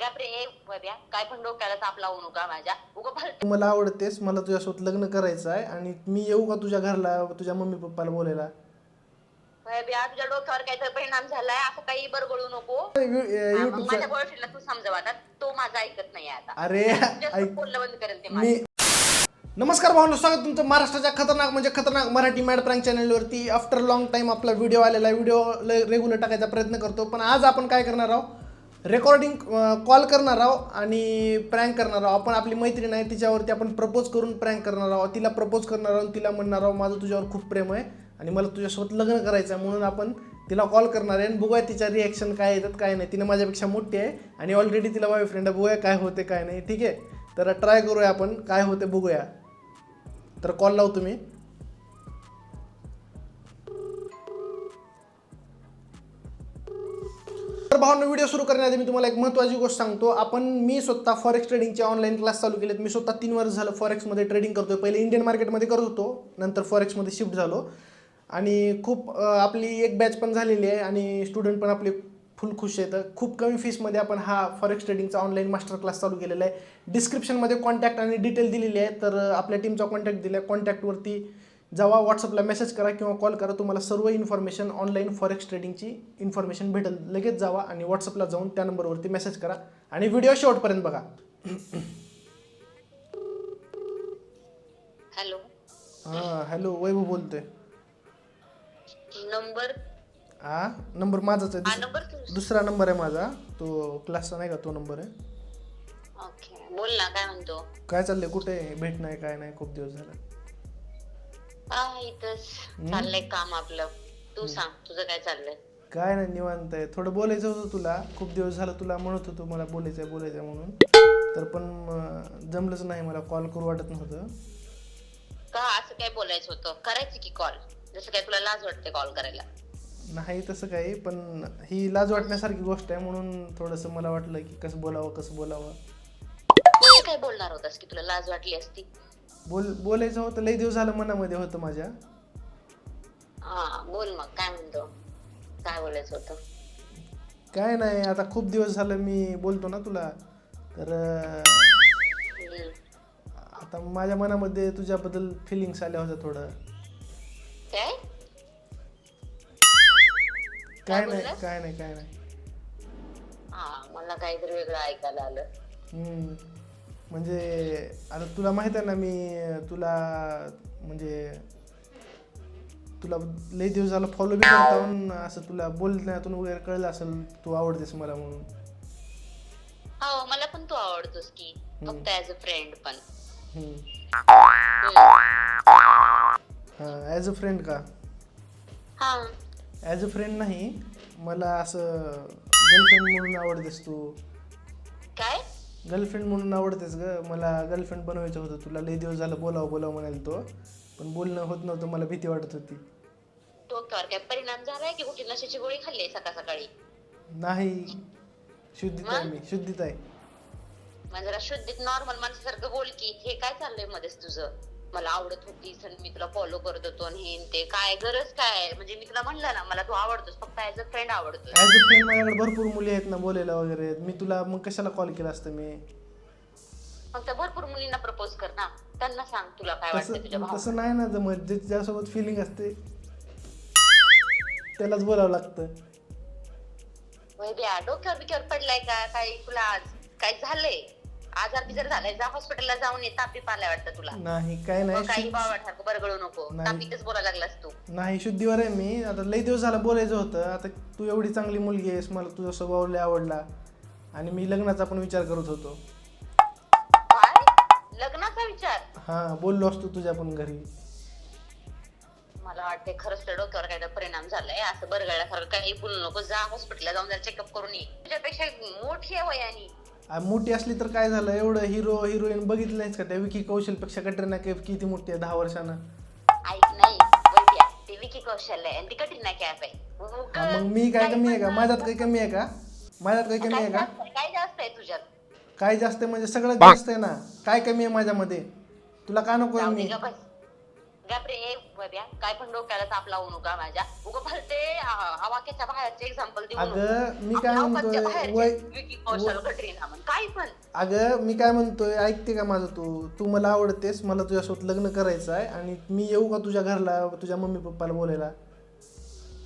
काय पण डोक्याला ताप लावू नका माझ्या. उगा मला आवडतेस मला तुझ्यासोबत लग्न करायचं आहे आणि मी येऊ का तुझ्या घरला तुझ्या मम्मी पप्पाला बोलायला? वैभ्या तुझ्या डोक्यावर काहीतरी परिणाम झालाय असं काही बरगळू नको. माझ्या बॉयफ्रेंडला तू समजव आता. तो माझा ऐकत नाही आता. अरे बोलणं बंद करेल ते मी नमस्कार भावनो स्वागत तुमचं महाराष्ट्राच्या खतरनाक म्हणजे खतरनाक मराठी मॅड प्रँक चॅनलवरती. आफ्टर लॉंग टाईम आपला व्हिडिओ आलेला व्हिडिओ रेग्युलर टाकायचा प्रयत्न करतो. पण आज आपण काय करणार आहोत? रेकॉर्डिंग कॉल करणार आहोत आणि प्रँक करणार आहोत. आपण आपली मैत्रीण आहे तिच्यावरती आपण प्रपोज करून प्रँक करणार आहोत. तिला प्रपोज करणार आहोत तिला म्हणणार आहोत माझं तुझ्यावर खूप प्रेम आहे आणि मला तुझ्यासोबत लग्न करायचं आहे. म्हणून आपण तिला कॉल करणार आहे आणि बघूया तिच्या रिॲक्शन काय येतात काय नाही. तिने माझ्यापेक्षा मोठी आहे आणि ऑलरेडी तिला बॉयफ्रेंड आहे. बघूया काय होते काय नाही. ठीक आहे? तर ट्राय करूया आपण. काय होते बघूया. तर कॉल लावू तुम्ही भावना व्हिडिओ सुरू करण्याआधी मी तुम्हाला एक महत्त्वाची गोष्ट सांगतो. आपण मी स्वतः फॉरेक्स ट्रेडिंगचे ऑनलाईन क्लास चालू केलेत. मी स्वतः तीन वर्ष झालं फॉरेक्समध्ये ट्रेडिंग करतोय. पहिले इंडियन मार्केटमध्ये करत होतो. नंतर फॉरेक्समध्ये शिफ्ट झालो. आणि खूप आपली एक बॅच पण झालेली आहे आणि स्टुडंट पण आपले फुल खुश आहेत. खूप कमी फीसमध्ये आपण हा फॉरेक्स ट्रेडिंगचा ऑनलाईन मास्टर क्लास चालू केलेला आहे. डिस्क्रिप्शनमध्ये कॉन्टॅक्ट आणि डिटेल दिलेली आहे. तर आपल्या टीमचा कॉन्टॅक्ट दिला आहे कॉन्टॅक्टवरती जावा व्हॉट्सअपला मेसेज करा किंवा कॉल करा तुम्हाला सर्व इन्फॉर्मेशन ऑनलाईन फॉरेक्स ट्रेडिंगची इन्फॉर्मेशन भेटेल. लगेच जावा आणि व्हॉट्सअपला जाऊन त्या नंबरवरती मेसेज करा. आणि व्हिडिओ शेवटपर्यंत बघा. हॅलो. हां हॅलो वैभव बोलतोय. नंबर? हा नंबर माझाच आहे. दुस- नंबर तू दुसरा नंबर आहे माझा. तो क्लासचा नाही का तो नंबर आहे. ओके बोल ना काय म्हणतो? काय चाललंय कुठे आहे? भेट नाही काय नाही खूप दिवस झाले. हा इथंच. चाललंय काम आपलं. तू सांग तुझं काय चाललंय? काय नाही निवांत आहे. थोडं बोलायचं होतं तुला. खूप दिवस झालं तुला म्हणत होतो मला बोलायचं आहे बोलायचं म्हणून. तर पण अं, जमलंच नाही मला कॉल करू वाटत नव्हतं. का? असं काय बोलायचं होतं? करायचं की कॉल जसं काय तुला लाज वाटते कॉल करायला. नाही तसं काही पण ही लाज वाटण्यासारखी गोष्ट आहे म्हणून थोडंसं मला वाटलं की कसं बोलावं कसं बोलावं. तू काय बोलणार होतास की तुला लाज वाटली असती? बोल बोलायचं होतं लई दिवस झालं मनामध्ये होतं माझ्या. हा बोल मग काय म्हणतो? काय बोलायचं होतं? काय नाही आता खूप दिवस झालं मी बोलतो ना तुला. तर हम्म. आता माझ्या मनामध्ये तुझ्याबद्दल फिलिंग्स आल्या होत्या थोडं. काय? नाही काय नाही काय नाही. हा मला काहीतरी वेगळं ऐकायला आलं. हम्म. म्हणजे आता तुला माहीत आहे ना मी तुला म्हणजे तुला लई दिवस झालं फॉलो बी करता असं तुला बोलण्यातून वगैरे कळलं असेल तू आवडतेस मला म्हणून? हो मला पण तू आवडतोस की फक्त ऍज अ फ्रेंड पण. हां ॲज अ फ्रेंड का? हा. ॲज अ फ्रेंड नाही मला असं गर्लफ्रेंड म्हणून आवडतेस तू. गर्लफ्रेंड म्हणून आवडतेस ग. मला गर्लफ्रेंड बनवायचं होतं. तुला लई दिवस झालं बोलावं बोलावं म्हणाल तो. पण बोलणं होत नव्हतं. मला भीती वाटत होती. डोक्यावर काय परिणाम झालाय की कुठे नशेची गोळी खाल्ली सकाळ सकाळी? नाही. शुद्धीत आहे मी. शुद्धीत आहे. मग जरा शुद्धीत नॉर्मल माणसासारखं बोल की हे काय चाललंय मध्येच तुझं? मला आवडत होतीस आणि मी तुला फॉलो करत होतो आणि हे ते. काय गरज काय? म्हणजे मी तुला म्हणलं ना मला तू आवडतोस फक्त ऍज अ फ्रेंड आवडतोस. ॲज अ फ्रेंड माझ्याकडे भरपूर मुली आहेत ना बोलायला वगैरे. मी तुला मग कशाला कॉल केला असतं मी? फक्त भरपूर मुलींना प्रपोज कर ना. त्यांना सांग तुला काय वाटतं तुझ्या तसं भावा तसं नाही ना जमत. जे ज्यासोबत फिलिंग असते त्यालाच बोलावं लागतं. वैद्या डोक्यावर बिक्यावर पडलाय का? काही तुला आज काय झालंय? आजार बिजार झालाय जा हॉस्पिटलला जाऊन ये तापी पालाय वाटतं तुला. नाही काय मग नाही काही शु- बावळासारखं बरगळू नको. नाही. तापीतच बोलायला लागलास तू. नाही शुद्धीवर आहे मी. आता लई दिवस झाला बोलायचं होतं. आता तू एवढी चांगली मुलगी आहेस मला तुझा स्वभाव लय आवडला. आणि मी लग्नाचा पण विचार करत होतो. काय? लग्नाचा विचार? हां बोललो असतो तुझ्या पण घरी. मला वाटते खरंच त्या डोक्यावर काय परिणाम झालाय. असं बरगळल्यासारखं काही बोलू नको. जा हॉस्पिटलला जाऊन जरा चेकअप करून ये. तुझ्यापेक्षा मोठी आहे वयानी. आ, मोठी असली तर काय झालं? एवढं हिरो हिरोईन बघितलं नाहीस का त्या विकी कौशलपेक्षा कटरीना कैफ किती मोठी आहे दहा वर्षानं? ऐक नाही वैद्या ते विकी कौशल्य आहे आणि ती मग मी काय कमी आहे का? माझ्यात काही कमी आहे का? माझ्यात काही कमी काय आहे का? जास्त आहे, काय जास्त आहे तुझ्यात? काय जास्त आहे म्हणजे सगळं जास्त आहे ना. काय कमी आहे माझ्यामध्ये? तुला का नको आहे जाऊ दे मी? ग बस ए बब्या काय पण डोक्याला ताप लावू नका माझ्या. उगा भलते आवाक्याच्या बाहेरचे एक्झाम्पल. अगं मी काय म्हणतोय? वय विकी कौशल कटरीना म्हण. काही पण. अगं मी काय म्हणतोय? ऐकते का माझं तू? तू मला आवडतेस मला तुझ्यासोबत लग्न करायचं आहे आणि मी येऊ का तुझ्या घरला तुझ्या मम्मी पप्पाला बोलायला?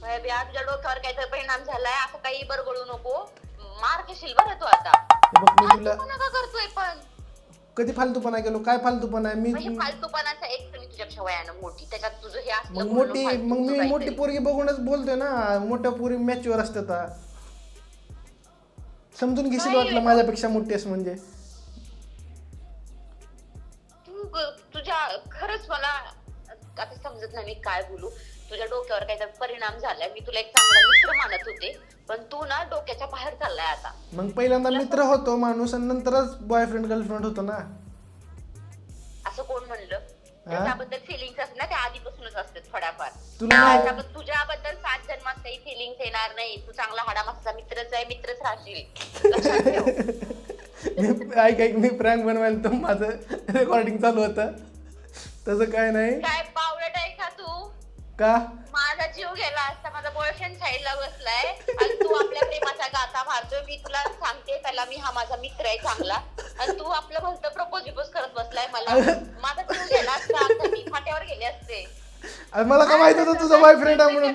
बब्या तुझ्या डोक्यावर काहीतरी परिणाम झालाय असं काही बरगळू नको. मार घेशील बरं तू आता. बघ मी तुला फालतूपणा का करतोय पण. कधी फालतूपणा केलो? काय फालतूपणा आहे? म्हणजे मी फालतूपणाचा एक तर मी तुझ्यापेक्षा वयानं मोठी त्याच्यात तुझं हे असलं मग मोठी मग मी काहीतरी. मोठी पोरगी बघूनच बोलतोय ना मोठ्या पोरी मॅचवर असतात आ. समजून घेशील. वाटलं माझ्यापेक्षा मोठी आहेस म्हणजे तू ग- तुझ्या खरंच मला आता समजत नाही मी काय बोलू तुझ्या डोक्यावर काहीतरी परिणाम झालाय मी तुला एक चांगला मित्र मानत होते पण तू ना डोक्याच्या बाहेर चाललाय आता मग पहिल्यांदा मित्र होतो माणूस आणि नंतरच बॉयफ्रेंड गर्लफ्रेंड होतो ना त्याबद्दल फिलिंग्स असतात ना त्या आधीपासूनच असतात थोड्याफार. तुला नाही त्याबद्दल- तुझ्याबद्दल सात जन्मात काही फिलिंग्स येणार नाही. तू चांगला हाडामागचा मित्रच आहे मित्रच राहशील. लक्षात ठेव. मी ऐक ऐक मी प्रँक बनवायला तर माझं रेकॉर्डिंग चालू होतं. तसं काय नाही. काय बावळट आहे का तू? का? माझा जीव गेला असता माझा बॉयफ्रेंड साईडला बसलाय. आणि तू आपल्या प्रेमाचा गाथा मारतोय. मी तुला सांगते पहिला मी हा माझा मित्र आहे चांगला. आणि तू आपलं भलतं प्रपोज बिपोज करत बसलाय मला. माझा जीव गेला असता आता मी फाट्यावर गेले असते. अरे मला काय माहीत होतं तुझा बॉयफ्रेंड आहे म्हणून?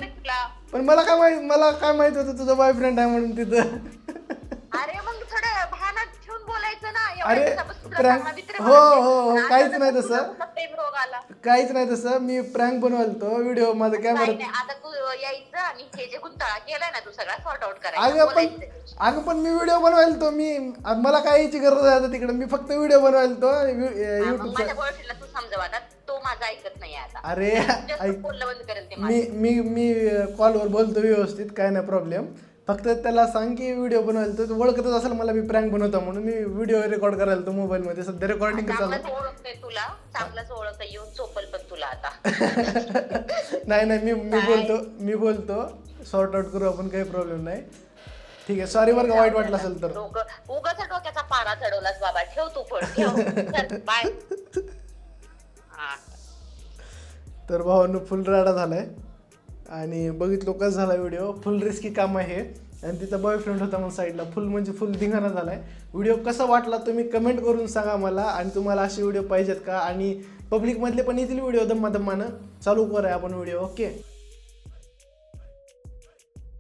पण मला काय माहीत मला काय माहीत होतं तुझा बॉयफ्रेंड आहे म्हणून तिथं? अरे मग थोडं भानात ठेवून बोलायचं ना. एवढ्या अरे, दिवसापासून तुला prank- चांगला मित्र हो. हो, हो, आणि काहीच आता नाही तसं. कुठला आला. काहीच नाही तसं. मी प्रँक बनवायला व्हिडिओ माझा काही कॅमेरा नाही आता तू यायचं आणि हे जे गुंतळा केलाय ना तू सगळा सॉर्ट आउट करायचा पण बोलायचं. अगं पण मी व्हिडिओ बनवायला तो मी मला काय यायची गरज आहे आता तिकडे? मी फक्त व्हिडिओ बनवायला तो मग युट्यूबचा माझ्या बॉयफ्रेंडला तू समजव आता. तो माझा ऐकत नाही आता. अरे जास्त ऐक बोलणं बंद करेल ते मी मी मी कॉलवर बोलतो व्यवस्थित काय नाही प्रॉब्लेम फक्त त्याला सांग की व्हिडिओ बनवायला तो ओळखतच असेल मला मी प्रँक बनवतो म्हणून. मी व्हिडिओ रेकॉर्ड करायला तो मोबाईलमध्ये सध्या रेकॉर्डिंग चालू? चांगलाच ओळखतोय तुला. चांगलाच ओळखतोय येऊन चोपल पण तुला आता. नाही नाही मी मी बोलतो. मी बोलतो. सॉर्ट आउट करू आपण काही प्रॉब्लेम नाही. ठीक आहे. सॉरी बरं का वाईट वाटलं असेल तर. डोकं उगाच डोक्याचा पारा चढवलास बाबा. ठेव तू पण ठेव. बाय हा तर भावानं फुल राडा झालाय. आणि बघितलो कसं झाला व्हिडिओ फुल रिस्की काम आहे आणि तिचा बॉयफ्रेंड होता मग साईडला फुल म्हणजे फुल धिंगाणा झालाय. व्हिडिओ कसा वाटला तुम्ही कमेंट करून सांगा मला. आणि तुम्हाला असे व्हिडिओ पाहिजेत का? आणि पब्लिकमधले पण येतील व्हिडिओ दम्मा दम्मानं चालू करूया आपण व्हिडिओ ओके